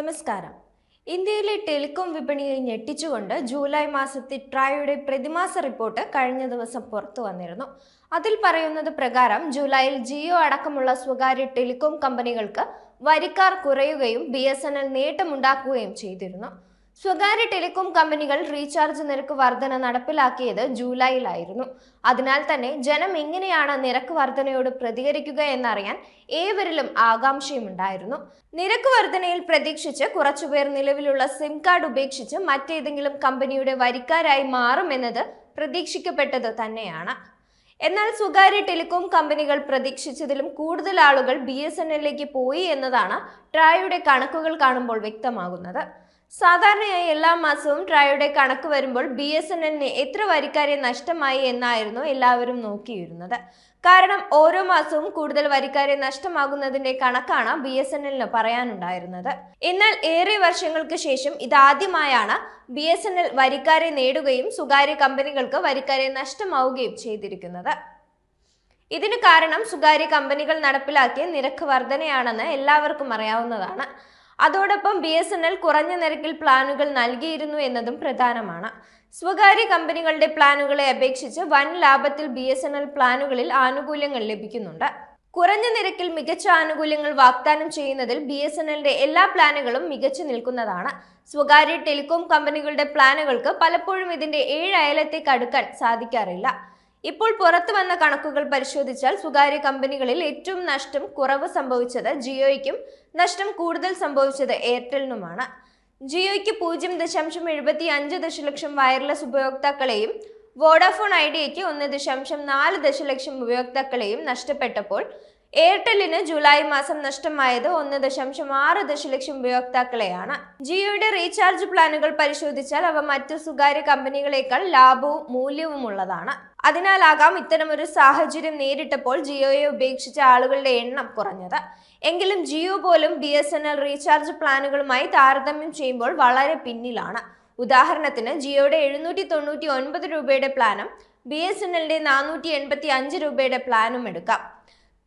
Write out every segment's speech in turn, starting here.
നമസ്കാരം. ഇന്ത്യയിലെ ടെലികോം വിപണിയെ ഞെട്ടിച്ചുകൊണ്ട് ജൂലൈ മാസത്തിൽ ട്രായുടെ പ്രതിമാസ റിപ്പോർട്ട് കഴിഞ്ഞ ദിവസം പുറത്തു വന്നിരുന്നു. അതിൽ പറയുന്നത് പ്രകാരം ജൂലൈയിൽ ജിയോ അടക്കമുള്ള സ്വകാര്യ ടെലികോം കമ്പനികൾക്ക് വരിക്കാർ കുറയുകയും ബി എസ് എൻ എൽ നേട്ടമുണ്ടാക്കുകയും ചെയ്തിരുന്നു. സ്വകാര്യ ടെലികോം കമ്പനികൾ റീചാർജ് നിരക്ക് വർധന നടപ്പിലാക്കിയത് ജൂലൈയിലായിരുന്നു. അതിനാൽ തന്നെ ജനം എങ്ങനെയാണ് നിരക്ക് വർധനയോട് പ്രതികരിക്കുക എന്നറിയാൻ ഏവരിലും ആകാംക്ഷയുമുണ്ടായിരുന്നു. നിരക്ക് വർധനയിൽ പ്രതീക്ഷിച്ച് കുറച്ചുപേർ നിലവിലുള്ള സിം കാർഡ് ഉപേക്ഷിച്ച് മറ്റേതെങ്കിലും കമ്പനിയുടെ വരിക്കാരായി മാറുമെന്നത് പ്രതീക്ഷിക്കപ്പെട്ടത് തന്നെയാണ്. എന്നാൽ സ്വകാര്യ ടെലികോം കമ്പനികൾ പ്രതീക്ഷിച്ചതിലും കൂടുതൽ ആളുകൾ ബി എസ് എൻ എല്ലിലേക്ക് പോയി എന്നതാണ് ട്രായുടെ കണക്കുകൾ കാണുമ്പോൾ വ്യക്തമാകുന്നത്. സാധാരണയായി എല്ലാ മാസവും ട്രായുടെ കണക്ക് വരുമ്പോൾ ബി എസ് എൻ എല്ലിന് എത്ര വരിക്കാരെ നഷ്ടമായി എന്നായിരുന്നു എല്ലാവരും നോക്കിയിരുന്നത്. കാരണം ഓരോ മാസവും കൂടുതൽ വരിക്കാരെ നഷ്ടമാകുന്നതിന്റെ കണക്കാണ് ബി എസ് എൻ എല്ലിന് പറയാനുണ്ടായിരുന്നത്. എന്നാൽ ഏറെ വർഷങ്ങൾക്ക് ശേഷം ഇതാദ്യമായാണ് ബി എസ് എൻ എൽ വരിക്കാരെ നേടുകയും സ്വകാര്യ കമ്പനികൾക്ക് വരിക്കാരെ നഷ്ടമാവുകയും ചെയ്തിരിക്കുന്നത്. ഇതിന് കാരണം സ്വകാര്യ കമ്പനികൾ നടപ്പിലാക്കിയ നിരക്ക് വർധനയാണെന്ന് എല്ലാവർക്കും അറിയാവുന്നതാണ്. അതോടൊപ്പം ബി എസ് എൻ എൽ കുറഞ്ഞ നിരക്കിൽ പ്ലാനുകൾ നൽകിയിരുന്നു എന്നതും പ്രധാനമാണ്. സ്വകാര്യ കമ്പനികളുടെ പ്ലാനുകളെ അപേക്ഷിച്ച് വൻ ലാഭത്തിൽ ബി എസ് എൻ എൽ പ്ലാനുകളിൽ ആനുകൂല്യങ്ങൾ ലഭിക്കുന്നുണ്ട്. കുറഞ്ഞ നിരക്കിൽ മികച്ച ആനുകൂല്യങ്ങൾ വാഗ്ദാനം ചെയ്യുന്നതിൽ ബി എസ് എൻ എല്ലിന്റെ എല്ലാ പ്ലാനുകളും മികച്ചു നിൽക്കുന്നതാണ്. സ്വകാര്യ ടെലികോം കമ്പനികളുടെ പ്ലാനുകൾക്ക് പലപ്പോഴും ഇതിന്റെ ഏഴ് അയലത്തേക്ക് അടുക്കാൻ സാധിക്കാറില്ല. ഇപ്പോൾ പുറത്തു വന്ന കണക്കുകൾ പരിശോധിച്ചാൽ സ്വകാര്യ കമ്പനികളിൽ ഏറ്റവും നഷ്ടം കുറവ് സംഭവിച്ചത് ജിയോയ്ക്കും നഷ്ടം കൂടുതൽ സംഭവിച്ചത് എയർടെലിനുമാണ്. ജിയോയ്ക്ക് പൂജ്യം ദശാംശം എഴുപത്തി അഞ്ച് ദശലക്ഷം വയർലെസ് ഉപയോക്താക്കളെയും വോഡാഫോൺ ഐഡിയയ്ക്ക് ഒന്ന് ദശാംശം നാല് ദശലക്ഷം ഉപയോക്താക്കളെയും നഷ്ടപ്പെട്ടപ്പോൾ എയർടെല്ലിന് ജൂലൈ മാസം നഷ്ടമായത് ഒന്ന് ദശാംശം ആറ് ദശലക്ഷം ഉപയോക്താക്കളെയാണ്. ജിയോയുടെ റീചാർജ് പ്ലാനുകൾ പരിശോധിച്ചാൽ അവ മറ്റു സ്വകാര്യ കമ്പനികളെക്കാൾ ലാഭവും മൂല്യവും ഉള്ളതാണ് അതിനാലാകാം ഇത്തരമൊരു സാഹചര്യം നേരിട്ടപ്പോൾ ജിയോയെ ഉപേക്ഷിച്ച ആളുകളുടെ എണ്ണം കുറഞ്ഞത്. എങ്കിലും ജിയോ പോലും B S N L recharge പ്ലാനുകളുമായി താരതമ്യം ചെയ്യുമ്പോൾ വളരെ പിന്നിലാണ്. ഉദാഹരണത്തിന് ജിയോയുടെ എഴുന്നൂറ്റി തൊണ്ണൂറ്റി ഒൻപത് രൂപയുടെ പ്ലാനും ബി എസ് എൻ എല്ലിന്റെ നാനൂറ്റി എൺപത്തി അഞ്ച് രൂപയുടെ പ്ലാനും എടുക്കാം.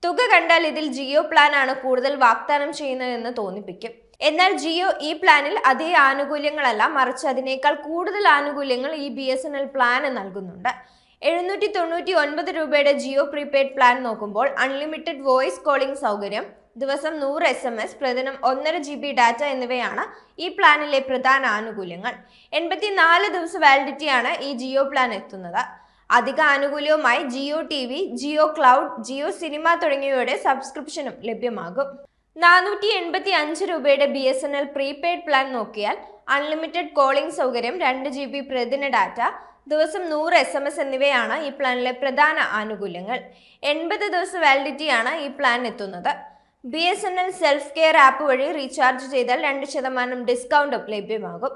തുക കണ്ടാൽ ഇതിൽ ജിയോ പ്ലാൻ ആണ് കൂടുതൽ വാഗ്ദാനം ചെയ്യുന്നതെന്ന് തോന്നിപ്പിക്കും. എന്നാൽ ജിയോ ഈ പ്ലാനിൽ അതേ ആനുകൂല്യങ്ങളല്ല മറിച്ച് അതിനേക്കാൾ കൂടുതൽ ആനുകൂല്യങ്ങൾ ഈ B S N L plan നൽകുന്നുണ്ട്. എഴുന്നൂറ്റി തൊണ്ണൂറ്റി ഒൻപത് രൂപയുടെ ജിയോ പ്രീപെയ്ഡ് പ്ലാൻ നോക്കുമ്പോൾ അൺലിമിറ്റഡ് വോയിസ് കോളിംഗ് സൗകര്യം ദിവസം നൂറ് എസ് എം എസ് പ്രതിദിനം ഒന്നര ജി ബി ഡാറ്റ എന്നിവയാണ് ഈ പ്ലാനിലെ പ്രധാന ആനുകൂല്യങ്ങൾ. എൺപത്തിനാല് ദിവസ വാലിഡിറ്റിയാണ് ഈ ജിയോ പ്ലാൻ എത്തുന്നത്. അധിക ആനുകൂല്യവുമായി Jio T V Jio cloud Jio cinema തുടങ്ങിയവയുടെ സബ്സ്ക്രിപ്ഷനും ലഭ്യമാകും. നാനൂറ്റി എൺപത്തി അഞ്ച് രൂപയുടെ B S N L prepaid plan നോക്കിയാൽ അൺലിമിറ്റഡ് കോളിംഗ് സൗകര്യം രണ്ട് ജി ബി പ്രതിദിന ഡാറ്റ ദിവസം നൂറ് എസ് എം എസ് എന്നിവയാണ് ഈ പ്ലാനിലെ പ്രധാന ആനുകൂല്യങ്ങൾ. എൺപത് ദിവസ വാലിഡിറ്റിയാണ് ഈ പ്ലാൻ എത്തുന്നത്. B S N L self care app വഴി റീചാർജ് ചെയ്താൽ രണ്ട് ശതമാനം ഡിസ്കൗണ്ടും ലഭ്യമാകും.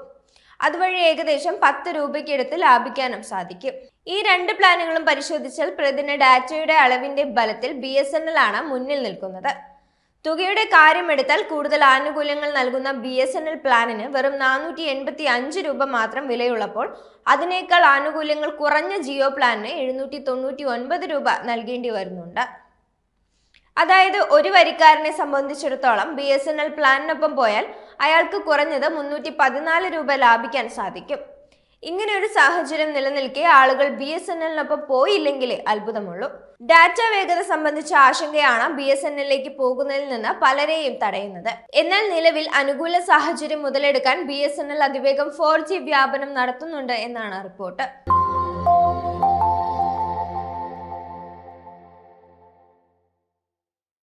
അതുവഴി ഏകദേശം പത്ത് രൂപയ്ക്കടുത്ത് ലാഭിക്കാനും സാധിക്കും. ഈ രണ്ട് പ്ലാനുകളും പരിശോധിച്ചാൽ പ്രതിദിന ഡാറ്റയുടെ അളവിന്റെ ബലത്തിൽ ബി എസ് എൻ എൽ ആണ് മുന്നിൽ നിൽക്കുന്നത്. തുകയുടെ കാര്യമെടുത്താൽ കൂടുതൽ ആനുകൂല്യങ്ങൾ നൽകുന്ന ബി എസ് എൻ എൽ പ്ലാനിന് വെറും നാനൂറ്റി എൺപത്തി അഞ്ച് രൂപ മാത്രം വിലയുള്ളപ്പോൾ അതിനേക്കാൾ ആനുകൂല്യങ്ങൾ കുറഞ്ഞ ജിയോ പ്ലാനിന് എഴുന്നൂറ്റി തൊണ്ണൂറ്റി ഒൻപത് രൂപ നൽകേണ്ടി വരുന്നുണ്ട്. അതായത് ഒരു വരിക്കാരനെ സംബന്ധിച്ചിടത്തോളം ബി എസ് എൻ എൽ പ്ലാനിനൊപ്പം പോയാൽ അയാൾക്ക് കുറഞ്ഞത് മുന്നൂറ്റി പതിനാല് രൂപ ലാഭിക്കാൻ സാധിക്കും. ഇങ്ങനെ ഒരു സാഹചര്യം നിലനിൽക്കെ ആളുകൾ ബി എസ് എൻ എല്ലിനൊപ്പം പോയില്ലെങ്കിലേ അത്ഭുതമുള്ളൂ. ഡാറ്റ വേഗത സംബന്ധിച്ച ആശങ്കയാണ് ബി എസ് എൻ എല്ലിലേക്ക് പോകുന്നതിൽ നിന്ന് പലരെയും തടയുന്നത്. എന്നാൽ നിലവിൽ അനുകൂല സാഹചര്യം മുതലെടുക്കാൻ ബി എസ് എൻ എൽ അതിവേഗം ഫോർ ജി വ്യാപനം നടത്തുന്നുണ്ട് എന്നാണ് റിപ്പോർട്ട്.